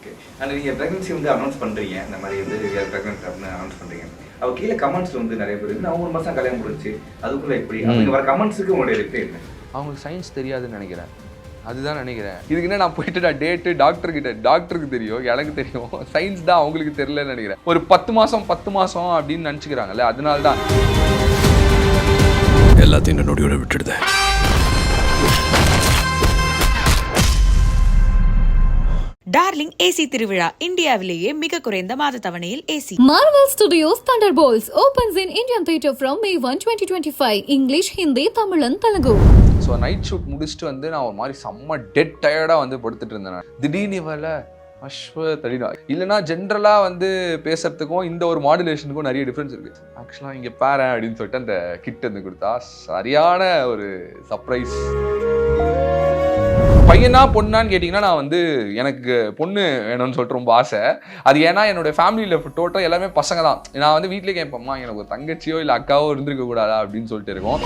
Okay and நீங்கள் pregnancy வந்து announce பண்ணுறீங்க இந்த மாதிரி வந்து ப்ரெக்னென்ட் அப்படின்னு அனௌன்ஸ் பண்ணுறீங்க அவ கீழே கமெண்ட்ஸில் வந்து நிறைய பேர் இன்னும் ஒரு மாதம் கல்யாணம் முடிச்சு அதுக்குள்ளே எப்படி? அவங்க வர கமெண்ட்ஸுக்கு உங்களுடைய ரிப்ளை என்ன? அவங்களுக்கு சயின்ஸ் தெரியாதுன்னு நினைக்கிறேன். அதுதான் நினைக்கிறேன். இதுக்கு என்ன நான் போயிட்டு நான் டேட்டு டாக்டர் கிட்ட டாக்டருக்கு தெரியும். எனக்கு தெரியும். சயின்ஸ் தான் அவங்களுக்கு தெரியலன்னு நினைக்கிறேன். ஒரு பத்து மாசம் பத்து மாசம் அப்படின்னு நினச்சிக்கிறாங்கல்ல அதனால தான் எல்லாத்தையும் நொடியோட விட்டுடுது. டார்லிங் ஏசி திருவிழா இந்தியாவிலேயே மிக குறைந்த மாத தவணையில் AC Marvel Studios Thunderbolts opens in Indian theatre from May 1, 2025. English, Hindi, Tamil and Telugu. So night shoot முடிச்சுட்டு வந்து நான் ஒரு மாதிரி செம்ம டெட் டயர்டாக வந்து படுத்துட்டு இருந்தேன் திடீர்னு இவல அஸ்வ தடினா இல்லைனா ஜென்ரலாக வந்து பேசுறதுக்கும் இந்த ஒரு மாடுலேஷனுக்கும் நிறைய டிஃப்ரென்ஸ் இருக்கு. ஆக்சுவலாக இங்கே பாரேன் அப்படின்னு சொல்லிட்டு அந்த கிட் வந்து கொடுத்தா சரியான ஒரு சர்ப்ரைஸ் பையனா பொண்ணான்னு கேட்டிங்கன்னா நான் வந்து எனக்கு பொண்ணு வேணும்னு சொல்லிட்டு ரொம்ப ஆசை. அது ஏன்னா என்னோட ஃபேமிலியில் டோட்டல் எல்லாமே பசங்க தான். நான் வந்து வீட்டிலே கேட்பேம்மா எனக்கு ஒரு தங்கச்சியோ இல்லை அக்காவோ இருந்திருக்க கூடாதா அப்படின்னு சொல்லிட்டு இருக்கோம்.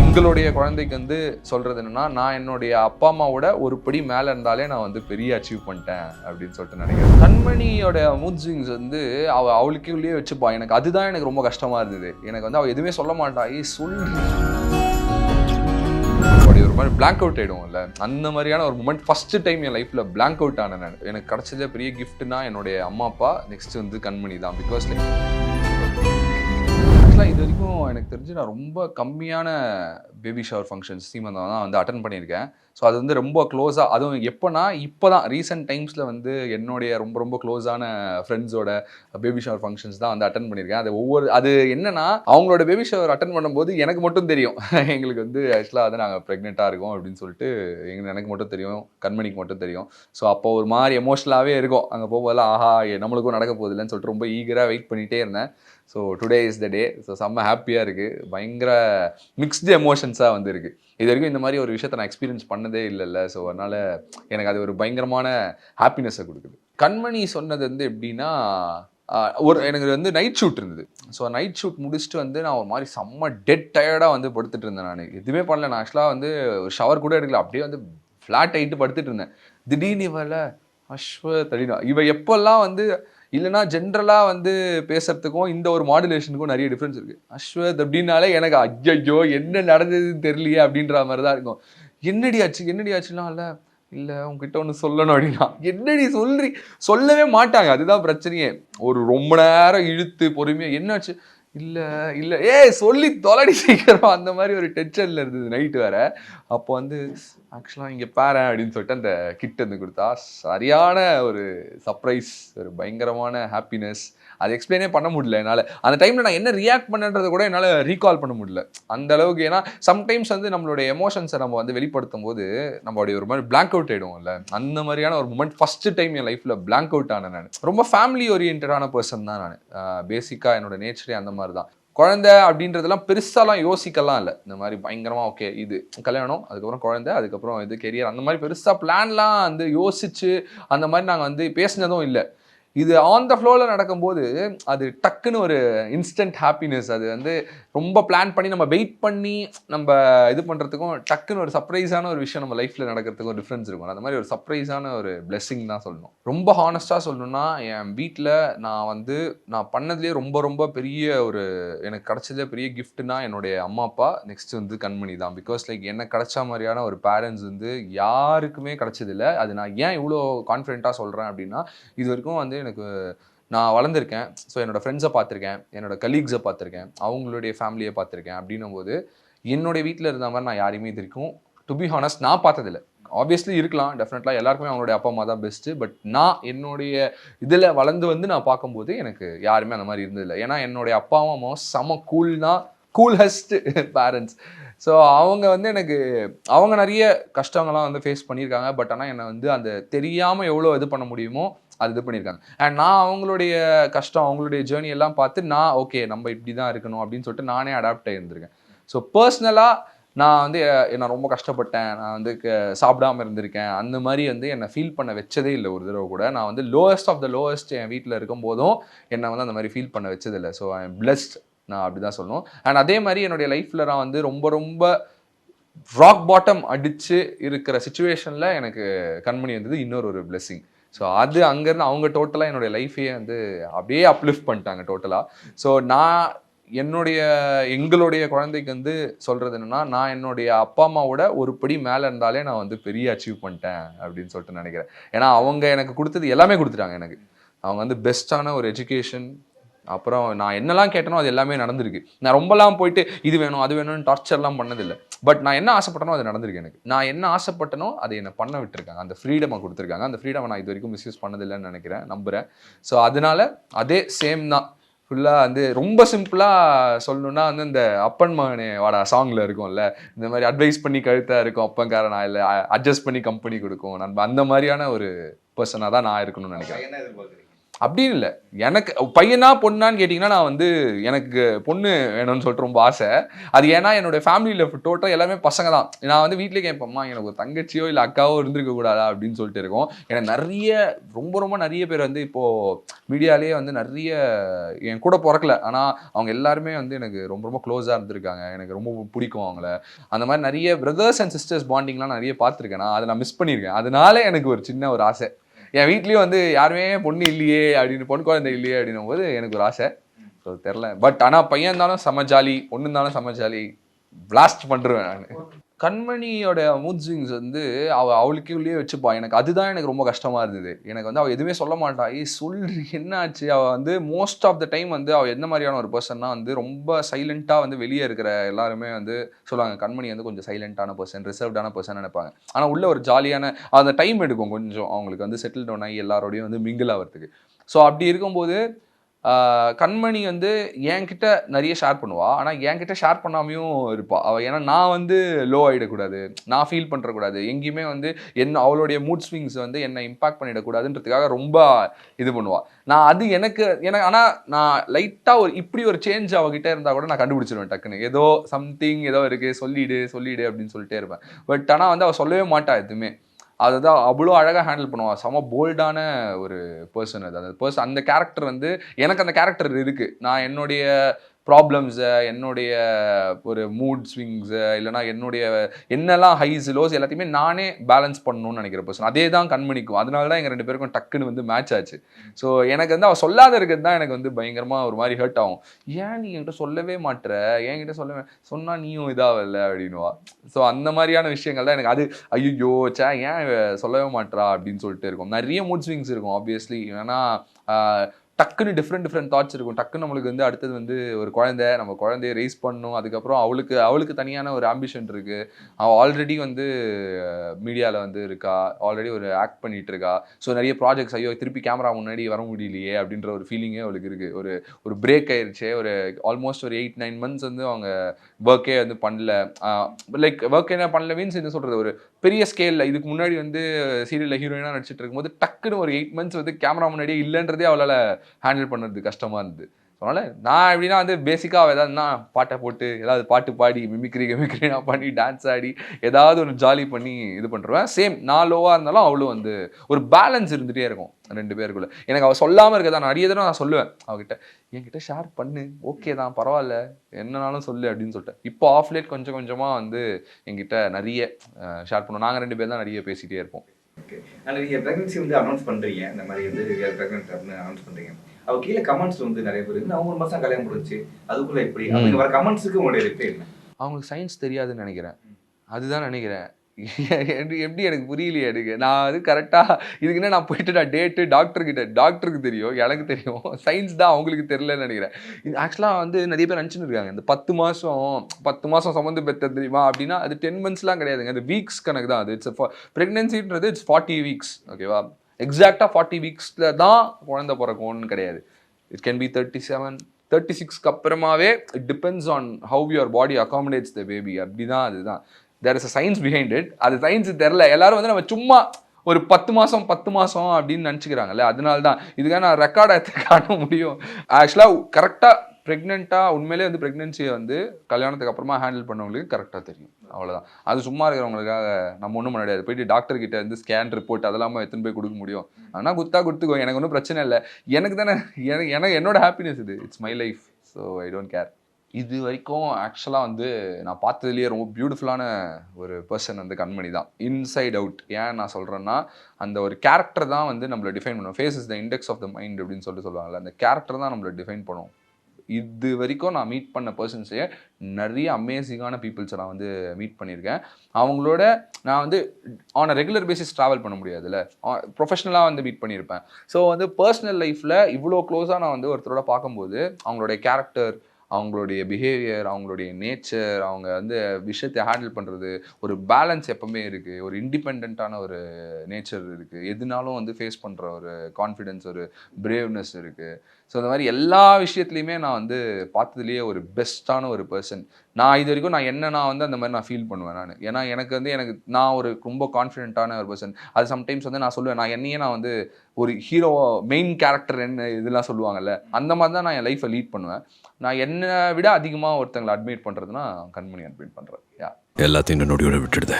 எங்களுடைய குழந்தைக்கு வந்து சொல்கிறது என்னன்னா நான் என்னுடைய அப்பா அம்மாவோட ஒரு படி மேலே இருந்தாலே நான் வந்து பெரிய அச்சீவ் பண்ணிட்டேன் அப்படின்னு சொல்லிட்டு நினைக்கிறேன். கண்மணியோட மூட் ஸ்விங்ஸ் வந்து அவ அவளுக்கே உள்ளே வச்சுப்பா. எனக்கு அதுதான் எனக்கு ரொம்ப கஷ்டமாக இருந்தது. எனக்கு வந்து அவள் எதுவுமே சொல்ல மாட்டா. ஏய் சொல்லு. அப்படி ஒரு மாதிரி பிளாங்க் அவுட் ஆகிடுவோம்ல அந்த மாதிரியான ஒரு மூமெண்ட் ஃபர்ஸ்ட் டைம் என் லைஃப்பில் பிளாங்க் அவுட் ஆனேன் எனக்கு கிடைச்சதே பெரிய கிஃப்ட்னா என்னுடைய அம்மா அப்பா நெக்ஸ்ட் வந்து கண்மணி தான். பிகாஸ் லைக் ஆக்சுவலாக இது வரைக்கும் எனக்கு தெரிஞ்சு நான் ரொம்ப கம்மியான பேபி ஷவர் ஃபங்க்ஷன்ஸ் சீமந்தம் தான் வந்து அட்டன் பண்ணியிருக்கேன். ஸோ அது வந்து ரொம்ப க்ளோஸாக அதுவும் எப்போனா இப்போ தான் ரீசெண்ட் டைம்ஸில் வந்து என்னுடைய ரொம்ப ரொம்ப க்ளோஸான ஃப்ரெண்ட்ஸோட பேபி ஷவர் ஃபங்க்ஷன்ஸ் தான் வந்து அட்டன் பண்ணியிருக்கேன். அது ஒவ்வொரு அது என்னென்னா அவங்களோட பேபி ஷவர் அட்டன் பண்ணும்போது எனக்கு மட்டும் தெரியும். எங்களுக்கு வந்து ஆக்சுவலாக வந்து நாங்கள் ப்ரெக்னெண்ட்டாக இருக்கோம் அப்படின்னு சொல்லிட்டு எங்களுக்கு எனக்கு மட்டும் தெரியும் கண்மணிக்கு மட்டும் தெரியும். ஸோ அப்போ ஒரு மாதிரி எமோஷனலாகவே இருக்கும். அங்கே போகும்போதெல்லாம் ஆஹா நம்மளுக்கும் நடக்க போகுதுல்லன்னு சொல்லிட்டு ரொம்ப ஈகராக வெயிட் பண்ணிகிட்டே இருந்தேன். So today is the day so செம்ம ஹாப்பியாக இருக்குது பயங்கர மிக்ஸ்டு எமோஷன்ஸாக வந்து இருக்குது இது வரைக்கும் இந்த மாதிரி ஒரு விஷயத்தை நான் எக்ஸ்பீரியன்ஸ் பண்ணதே இல்லைல்ல. ஸோ அதனால் எனக்கு அது ஒரு பயங்கரமான ஹாப்பினஸை கொடுக்குது. கண்மணி சொன்னது வந்து எப்படின்னா ஒரு எனக்கு வந்து நைட் ஷூட் இருந்தது. ஸோ நைட் ஷூட் முடிச்சுட்டு வந்து நான் ஒரு மாதிரி செம்ம டெட் டயர்டாக வந்து படுத்துட்டு இருந்தேன் நான். எதுவுமே பண்ணல. நான் ஆக்சுவலாக வந்து ஒரு ஷவர் கூட எடுக்கல. அப்படியே வந்து ஃப்ளாட் ஆகிட்டு படுத்துட்டு இருந்தேன். திடீர்னு இவல அஸ்வ தடினா இவ எப்பெல்லாம் வந்து இல்லைனா ஜென்ரலாக வந்து பேசுறதுக்கும் இந்த ஒரு மாடுலேஷனுக்கும் நிறைய டிஃப்ரென்ஸ் இருக்கு. அஸ்வத் அப்படின்னாலே எனக்கு ஐயோ என்ன நடந்ததுன்னு தெரியலையே அப்படின்ற மாதிரி தான் இருக்கும். என்னடி ஆச்சு? என்னடி ஆச்சுலாம் இல்லை. இல்லை உங்ககிட்ட ஒன்று சொல்லணும் அப்படின்னா. என்னடி சொல்றி? சொல்லவே மாட்டாங்க. அதுதான் பிரச்சனையே. ஒரு ரொம்ப நேரம் இழுத்து பொறுமையாக என்னாச்சு? இல்லை இல்லை. ஏய் சொல்லி தொலடி சீக்கிரம். அந்த மாதிரி ஒரு டென்ஷனில் இருந்தது நைட்டு வேற. அப்போ வந்து ஆக்சுவலாக இங்கே பாரேன் அப்படின்னு சொல்லிட்டு அந்த கிட் வந்து கொடுத்தா சரியான ஒரு சர்ப்ரைஸ் ஒரு பயங்கரமான ஹாப்பினஸ் அது எக்ஸ்பிளைனே பண்ண முடியல என்னால். அந்த டைமில் நான் என்ன ரியாக்ட் பண்ணன்றதை கூட என்னால் ரீகால் பண்ண முடியல. அந்த அளவுக்கு ஏன்னா சம்டைம்ஸ் வந்து நம்மளுடைய எமோஷன்ஸை நம்ம வந்து வெளிப்படுத்தும் போது நம்மளுடைய ஒரு மாதிரி பிளாங்க் அவுட் ஆகிடுவோம்ல அந்த மாதிரியான ஒரு மூமெண்ட் ஃபஸ்ட்டு டைம் என் லைஃப்பில் பிளாங்க் அவுட் ஆனேன் நான். ரொம்ப ஃபேமிலி ஓரியன்டான பர்சன் தான் நான். பேசிக்காக என்னோட நேச்சரே அந்த மாதிரி தான். குழந்தை அப்படின்றதெல்லாம் பெருசாலாம் யோசிக்கலாம் இல்லை. இந்த மாதிரி பயங்கரமாக ஓகே இது கல்யாணம் அதுக்கப்புறம் குழந்தை அதுக்கப்புறம் இது கெரியர் அந்த மாதிரி பெருசாக பிளான்லாம் வந்து யோசிச்சு அந்த மாதிரி நாங்கள் வந்து பேசினதும் இல்லை. இது ஆன் த ஃப்ளோவில் நடக்கும்போது அது டக்குன்னு ஒரு இன்ஸ்டன்ட் ஹாப்பினஸ் அது வந்து ரொம்ப பிளான் பண்ணி நம்ம வெயிட் பண்ணி நம்ம இது பண்ணுறதுக்கும் டக்குன்னு ஒரு சர்ப்ரைஸான ஒரு விஷயம் நம்ம லைஃப்பில் நடக்கிறதுக்கும் ஒரு டிஃப்ரென்ஸ் இருக்கும். அந்த மாதிரி ஒரு சர்ப்ரைஸான ஒரு பிளெஸ்ஸிங் தான் சொல்லணும். ரொம்ப ஹானஸ்ட்டாக சொல்லணும்னா என் வீட்டில் நான் வந்து நான் பண்ணதுலேயே ரொம்ப ரொம்ப பெரிய ஒரு எனக்கு கிடைச்சதே பெரிய கிஃப்ட்னா என்னுடைய அம்மா அப்பா நெக்ஸ்ட் வந்து கண்மணி தான். பிகாஸ் லைக் என்ன கிடச்ச மாதிரியான ஒரு பேரண்ட்ஸ் வந்து யாருக்குமே கிடைச்சதில்ல. அது நான் ஏன் இவ்வளோ கான்ஃபிடென்ட்டாக சொல்கிறேன் அப்படின்னா இது வரைக்கும் வந்து எனக்கு நான் வளர்ந்துருக்கேன். ஸோ என்னோடய ஃப்ரெண்ட்ஸை பார்த்துருக்கேன். என்னோட கலீக்ஸை பார்த்துருக்கேன். அவங்களுடைய ஃபேமிலியை பார்த்துருக்கேன் அப்படின்னும் போது என்னுடைய வீட்டில் இருந்த மாதிரி நான் யாரையுமே இது வரைக்கும் டு பி ஹானஸ்ட் நான் பார்த்ததில்ல. ஆப்வியஸ்லி இருக்கலாம் டெஃபினெட்லாம் எல்லாருக்குமே அவங்களுடைய அப்பா அம்மா தான் பெஸ்ட்டு பட் நான் என்னுடைய இதில் வளர்ந்து வந்து நான் பார்க்கும்போது எனக்கு யாருமே அந்த மாதிரி இருந்ததில்லை. ஏன்னா என்னுடைய அப்பா அம்மாவும் செம கூல்னா கூல்ஹஸ்ட் பேரண்ட்ஸ் ஸோ அவங்க வந்து எனக்கு அவங்க நிறைய கஷ்டங்கள்லாம் வந்து ஃபேஸ் பண்ணியிருக்காங்க. பட் ஆனால் என்னை வந்து அந்த தெரியாமல் எவ்வளோ இது பண்ண முடியுமோ அது இது பண்ணியிருக்காங்க. அண்ட் நான் அவங்களுடைய கஷ்டம் அவங்களுடைய ஜேர்னி எல்லாம் பார்த்து நான் ஓகே நம்ம இப்படி தான் இருக்கணும் அப்படின்னு சொல்லிட்டு நானே அடாப்ட் ஆகியிருந்திருக்கேன் ஸோ பர்சனலாக நான் வந்து என்னை நான் ரொம்ப கஷ்டப்பட்டேன். நான் வந்து க- சாப்பிடாம இருந்திருக்கேன். அந்த மாதிரி வந்து என்னை ஃபீல் பண்ண வச்சதே இல்லை ஒரு தடவை கூட. நான் வந்து லோவஸ்ட் ஆஃப் த லோவஸ்ட் என் வீட்டில் இருக்கும் போதும் என்னை வந்து அந்த மாதிரி ஃபீல் பண்ண வச்சதில்லை ஸோ ஐ பிளஸ்ட் நான் அப்படி தான் சொல்லணும். அண்ட் அதே மாதிரி என்னுடைய லைஃப்பில் நான் வந்து ரொம்ப ரொம்ப ராக் பாட்டம் அடித்து இருக்கிற சுச்சுவேஷனில் எனக்கு கண்மணி வந்தது இன்னொரு ஒரு பிளெஸ்ஸிங் ஸோ அது அங்கேருந்து அவங்க டோட்டலாக என்னுடைய லைஃபையே வந்து அப்படியே அப்லிஃப்ட் பண்ணிட்டாங்க டோட்டலாக ஸோ நான் என்னுடைய எங்களுடைய குழந்தைக்கு வந்து சொல்கிறது என்னென்னா நான் என்னுடைய அப்பா அம்மாவோட ஒரு படி மேலே இருந்தாலே நான் வந்து பெரிய அச்சீவ் பண்ணிட்டேன் அப்படின்னு சொல்லிட்டு நினைக்கிறேன். ஏன்னா அவங்க எனக்கு கொடுத்தது எல்லாமே கொடுத்துட்டாங்க எனக்கு. அவங்க வந்து பெஸ்ட்டான ஒரு எஜுகேஷன் அப்புறம் நான் என்னெல்லாம் கேட்டனோ அது எல்லாமே நடந்திருக்கு. நான் ரொம்பலாம் போயிட்டு இது வேணும் அது வேணும்னு டார்ச்சர்லாம் பண்ணதில்லை. பட் நான் என்ன ஆசைப்பட்டனோ அது நடந்திருக்கு எனக்கு. நான் என்ன ஆசைப்பட்டனோ அதை என்னை பண்ண விட்டுருக்காங்க. அந்த ஃப்ரீடமை கொடுத்துருக்காங்க. அந்த ஃப்ரீடமை நான் இது வரைக்கும் மிஸ்யூஸ் பண்ணதில்லைன்னு நினைக்கிறேன் நம்புகிறேன் ஸோ அதனால அதே சேம் தான். ஃபுல்லாக வந்து ரொம்ப சிம்பிளாக சொல்லணும்னா வந்து இந்த அப்பன் மகனே வாடா சாங்கில் இருக்கும்ல இந்த மாதிரி அட்வைஸ் பண்ணி கழுத்தாக இருக்கும் அப்பங்காரனா இல்லை அட்ஜஸ்ட் பண்ணி கம்பெனி கொடுக்கும். நண்பன் அந்த மாதிரியான ஒரு பர்சனாக தான் நான் இருக்கணும்னு நினைக்கிறேன். அப்படின்னு இல்லை. எனக்கு பையனா பொண்ணான்னு கேட்டிங்கன்னா நான் வந்து எனக்கு பொண்ணு வேணும்னு சொல்லிட்டு ரொம்ப ஆசை. அது ஏன்னா என்னோட ஃபேமிலியில் டோட்டல் எல்லாமே பசங்க தான் நான் வந்து வீட்டிலே கேட்பேம்மா எனக்கு ஒரு தங்கச்சியோ இல்லை அக்காவோ இருந்திருக்க கூடாதா அப்படின்னு சொல்லிட்டு இருக்கோம். எனக்கு நிறைய ரொம்ப ரொம்ப நிறைய பேர் வந்து இப்போது மீடியாலேயே வந்து நிறைய என் கூட பிறக்கல. ஆனால் அவங்க எல்லாருமே வந்து எனக்கு ரொம்ப ரொம்ப க்ளோஸாக இருந்திருக்காங்க. எனக்கு ரொம்ப பிடிக்கும் அவங்கள. அந்த மாதிரி நிறைய பிரதர்ஸ் அண்ட் சிஸ்டர்ஸ் பாண்டிங்லாம் நிறைய பார்த்துருக்கேன். நான் அதை நான் மிஸ் பண்ணியிருக்கேன். அதனால எனக்கு ஒரு சின்ன ஒரு ஆசை. என் வீட்லேயும் வந்து யாருமே பொண்ணு இல்லையே அப்படின்னு பொண்ணு குழந்தை இல்லையே அப்படின்னும் போது எனக்கு ஒரு ஆசை. ஸோ தெரில பட் ஆனால் பையன் இருந்தாலும் செம ஜாலி பொண்ணு இருந்தாலும் செம ஜாலி பிளாஸ்ட் பண்ணுறேன் நான். கண்மணியோட மூட் ஸ்விங்ஸ் வந்து அவ அவளுக்குள்ளேயே வச்சுப்பா. எனக்கு அதுதான் எனக்கு ரொம்ப கஷ்டமாக இருந்தது. எனக்கு வந்து அவள் எதுவுமே சொல்ல மாட்டா. ஏய் சொல்லு என்ன ஆச்சு? அவள் வந்து மோஸ்ட் ஆஃப் த டைம் வந்து அவள் எந்த மாதிரியான ஒரு பர்சன்னா வந்து ரொம்ப சைலண்ட்டாக வந்து வெளியே இருக்கிற எல்லாருமே வந்து சொல்லுவாங்க. கண்மணி வந்து கொஞ்சம் சைலண்ட்டான பர்சன் ரிசர்வ்டான பர்சன் நினைப்பாங்க. ஆனால் உள்ள ஒரு ஜாலியான அந்த டைம் எடுக்கும் கொஞ்சம். அவங்களுக்கு வந்து செட்டில் டவுன் ஆகி எல்லாரோடையும் வந்து மிங்கிள் ஆகிறதுக்கு. ஸோ அப்படி இருக்கும்போது கண்மணி வந்து என்கிட்ட நிறைய ஷேர் பண்ணுவா. ஆனால் என்கிட்ட ஷேர் பண்ணாமையும் இருப்பா. அவள் ஏன்னா நான் வந்து லோ ஆகிடக்கூடாது நான் ஃபீல் பண்ணுறக்கூடாது எங்கேயுமே வந்து என்ன அவளுடைய மூட் ஸ்விங்ஸ் வந்து என்னை இம்பாக்ட் பண்ணிடக்கூடாதுன்றதுக்காக ரொம்ப இது பண்ணுவாள் நான் அது எனக்கு எனக்கு ஆனால் நான் லைட்டாக ஒரு இப்படி ஒரு சேஞ்ச் அவகிட்ட இருந்தால் கூட நான் கண்டுபிடிச்சிருவேன் டக்குன்னு. ஏதோ சம்திங் ஏதோ இருக்குது சொல்லிடு சொல்லிடு அப்படின்னு சொல்லிட்டே இருப்பேன். பட் ஆனால் வந்து அவள் சொல்லவே மாட்டாள் எதுவுமே. அதை தான் அவ்வளோ அழகாக ஹேண்டில் பண்ணுவாள் செம போல்டான ஒரு பர்சன் அது. அந்த பர்சன் அந்த கேரக்டர் வந்து எனக்கு அந்த கேரக்டர் இருக்குது நான் என்னுடைய ப்ராப்ளம்ஸை என்னுடைய ஒரு மூட் ஸ்விங்ஸு இல்லைனா என்னுடைய என்னெல்லாம் ஹைஸ் லோஸ் எல்லாத்தையுமே நானே பேலன்ஸ் பண்ணணும்னு நினைக்கிற பர்சன் அதே தான் கண்மணிக்கும். அதனால தான் எங்கள் ரெண்டு பேருக்கும் டக்குன்னு வந்து மேட்ச் ஆச்சு. ஸோ எனக்கு வந்து அவள் சொல்லாத இருக்கிறது தான் எனக்கு வந்து பயங்கரமாக ஒரு மாதிரி ஹர்ட் ஆகும். ஏன் நீ என்கிட்ட சொல்லவே மாட்டுற என்கிட்ட சொல்லவே சொன்னால் நீயும் இதாகல அப்படின்னுவா. ஸோ அந்த மாதிரியான விஷயங்கள் தான் எனக்கு அது ஐயோ சே ஏன் சொல்லவே மாட்றா? அப்படின்னு சொல்லிட்டு இருக்கும். நிறைய மூட் ஸ்விங்ஸ் இருக்கும் ஆப்வியஸ்லி ஏன்னா டக்குன்னு டிஃப்ரெண்ட் டிஃப்ரெண்ட் தாட்ஸ் இருக்கும். டக்குன்னு நம்மளுக்கு வந்து அடுத்தது வந்து ஒரு குழந்தை நம்ம குழந்தைய ரைஸ் பண்ணணும். அதுக்கப்புறம் அவளுக்கு அவளுக்கு தனியான ஒரு ஆம்பிஷன் இருக்கு. அவள் ஆல்ரெடி வந்து மீடியாவில் வந்து இருக்கா. ஆல்ரெடி ஒரு ஆக்ட் பண்ணிட்டு இருக்கா. ஸோ நிறைய ப்ராஜெக்ட்ஸ் ஐயோ திருப்பி கேமரா முன்னாடி வர முடியலையே அப்படின்ற ஒரு ஃபீலிங்கே அவளுக்கு இருக்கு. ஒரு ஒரு பிரேக் ஆயிடுச்சு ஒரு ஆல்மோஸ்ட் ஒரு எயிட் நைன் மந்த்ஸ் வந்து அவங்க ஒர்க்கே வந்து பண்ணல. லைக் ஒர்க் என்ன பண்ணல மீன்ஸ் என்ன சொல்றது? ஒரு பெரிய ஸ்கேலில் இதுக்கு முன்னாடி வந்து சீரியலில் ஹீரோயினாக நடிச்சிட்டு இருக்கும்போது டக்குன்னு ஒரு எயிட் மந்த்ஸ் வந்து கேமரா முன்னாடியே இல்லைன்றதே அவளால் ஹேண்டில் பண்ணுறது கஷ்டமாக இருந்தது. அதனால நான் எப்படின்னா வந்து பேசிக்காக ஏதாவதுனா பாட்டை போட்டு ஏதாவது பாட்டு பாடி மிமிக்ரி கிமிக்ரி நான் பண்ணி டான்ஸ் ஆடி ஏதாவது ஒன்று ஜாலி பண்ணி இது பண்ணுறேன் சேம் நான் லோவாக இருந்தாலும் அவளும் வந்து ஒரு பேலன்ஸ் இருந்துகிட்டே இருக்கும் ரெண்டு பேருக்குள்ள. எனக்கு அவள் சொல்லாமல் இருக்கதா நான் நிறைய நான் சொல்லுவேன். அவகிட்ட என்கிட்ட ஷேர் பண்ணு ஓகே தான் பரவாயில்ல. என்னனாலும் சொல்லு அப்படின்னு சொல்லிட்டு இப்போ ஆஃப் லேட் கொஞ்சம் கொஞ்சமாக வந்து என்கிட்ட நிறைய ஷேர் பண்ணுவோம் நாங்கள் ரெண்டு பேர் தான் நிறைய பேசிகிட்டே இருப்போம். அண்ட் நீங்கள் ப்ரெக்னன்சி வந்து அனௌன்ஸ் பண்ணுறீங்க இந்த மாதிரி வந்து ப்ரெக்னென்ட் அப்படின்னு அனௌன்ஸ் பண்ணுறீங்க அவ கீழே கமெண்ட்ஸ் வந்து நிறைய பேர் இன்னும் ஒரு மாதம் கல்யாணம் முடிச்சு அதுக்குள்ள எப்படி. அவங்க வர கமெண்ட்ஸுக்கு உங்களுடைய ரிப்ளை என்ன? அவங்களுக்கு சயின்ஸ் தெரியாதுன்னு நினைக்கிறேன். அதுதான் நினைக்கிறேன். எப்படி எப்படி எனக்கு புரியலையே எனக்கு. நான் அது கரெக்டாக இதுக்குன்னா நான் போயிட்டு நான் டேட்டு டாக்டர்கிட்ட டாக்டருக்கு தெரியும் எனக்கு தெரியும். சயின்ஸ் தான் அவங்களுக்கு தெரியலன்னு நினைக்கிறேன். இது ஆக்சுவலாக வந்து நிறைய பேர் நினச்சின்னு இருக்காங்க. இந்த பத்து மாதம் பத்து மாதம் சம்மந்து பெற்ற தெரியுமா அப்படின்னா அது டென் மந்த்ஸ்லாம் கிடையாதுங்க. அது வீக்ஸ் கணக்கு தான். அது இட்ஸ் ப்ரெக்னென்சின்றது இட்ஸ் ஃபார்ட்டி வீக்ஸ் ஓகேவா எக்ஸாக்டாக ஃபார்ட்டி வீக்ஸில் தான் குழந்தை பிறக்கும்னு கிடையாது. It can be thirty seven thirty சிக்ஸ்க்கு அப்புறமாவே it depends on how your body accommodates the baby அப்படி தான் அதுதான். There is a science behind it அது சயின்ஸ் தெரில எல்லாரும் வந்து நம்ம சும்மா ஒரு பத்து மாதம் பத்து மாதம் அப்படின்னு நினச்சிக்கிறாங்கல்ல. அதனால தான் இதுக்காக நான் ரெக்கார்டை எடுத்து காட்ட முடியும். ஆக்சுவலாக கரெக்டாக ப்ரெக்னெண்ட்டாக உண்மையிலே வந்து ப்ரெக்னென்சியை வந்து கல்யாணத்துக்கு அப்புறமா ஹேண்டில் பண்ணவங்களுக்கு கரெக்டாக தெரியும். அவ்வளோதான் அது சும்மா இருக்கிறவங்களுக்காக நம்ம ஒன்றும் பண்ண முடியாது. போயிட்டு டாக்டர் கிட்ட இருந்து ஸ்கேன் ரிப்போர்ட் அதெல்லாம் எடுத்துன்னு போய் கொடுக்க முடியும். ஆனால் குத்தா கொடுத்துக்கோ. எனக்கு ஒன்றும் பிரச்சனை இல்லை. எனக்கு தானே எனக்கு எனக்கு என்னோட ஹாப்பினஸ் இது. It's my life so I don't care இது வரைக்கும் ஆக்சுவலாக வந்து நான் பார்த்ததுலேயே ரொம்ப பியூட்டிஃபுல்லான ஒரு பர்சன் வந்து கண்மணி தான். இன்சைட் அவுட் ஏன் நான் சொல்கிறேன்னா அந்த ஒரு கேரக்டர் தான் வந்து நம்மளை டிஃபைன் பண்ணும். Face is the index of the mind அப்படின்னு சொல்லிட்டு சொல்லுவாங்கல்ல அந்த கேரக்டர் தான் நம்மளை டிஃபைன் பண்ணும். இது வரைக்கும் நான் மீட் பண்ண பர்சன்ஸே நிறைய அமேசிங்கான பீப்புள்ஸை நான் வந்து மீட் பண்ணியிருக்கேன். அவங்களோட நான் வந்து on a regular basis travel பண்ண முடியாதுல்ல. ப்ரொஃபஷனலாக வந்து மீட் பண்ணியிருப்பேன். ஸோ வந்து பர்சனல் லைஃப்பில் இவ்வளோ க்ளோஸாக நான் வந்து ஒருத்தரோட பார்க்கும்போது அவங்களுடைய கேரக்டர் அவங்களுடைய பிஹேவியர் அவங்களுடைய நேச்சர் அவங்க வந்து விஷயத்தை ஹேண்டில் பண்ணுறது ஒரு பேலன்ஸ் எப்பவுமே இருக்குது ஒரு இண்டிபெண்ட்டான ஒரு நேச்சர் இருக்குது எதுனாலும் வந்து ஃபேஸ் பண்ணுற ஒரு கான்ஃபிடென்ஸ் ஒரு பிரேவ்னஸ் இருக்குது ஸோ இந்த மாதிரி எல்லா விஷயத்துலையுமே நான் வந்து பார்த்ததுலேயே ஒரு பெஸ்ட்டான ஒரு பர்சன் நான் இது வரைக்கும் நான் என்ன நான் வந்து அந்த மாதிரி நான் ஃபீல் பண்ணுவேன் நான். ஏன்னா எனக்கு வந்து எனக்கு நான் ஒரு ரொம்ப கான்ஃபிடென்ட்டான ஒரு பர்சன் அது சம்டைம்ஸ் வந்து நான் சொல்லுவேன் நான் என்னையே நான் வந்து ஒரு ஹீரோ மெயின் கேரக்டர் என்ன இதெல்லாம் சொல்லுவாங்கல்ல அந்த மாதிரி தான் நான் என் லைஃப்பை லீட் பண்ணுவேன். நான் என்னை விட அதிகமாக ஒருத்தங்களை அட்மிட் பண்ணுறதுனா கண்மணி அட்மிட் பண்ணுறேன் யா எல்லாத்தையும் நொடியோட விட்டுடுது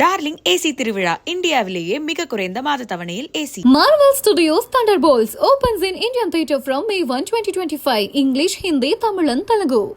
டார்லிங் ஏசி திருவிழா இந்தியாவிலேயே மிக குறைந்த மாத தவணையில் AC Marvel Studios Thunderbolts opens in Indian theatre from May 1, 2025. English, Hindi, Tamil and Telugu.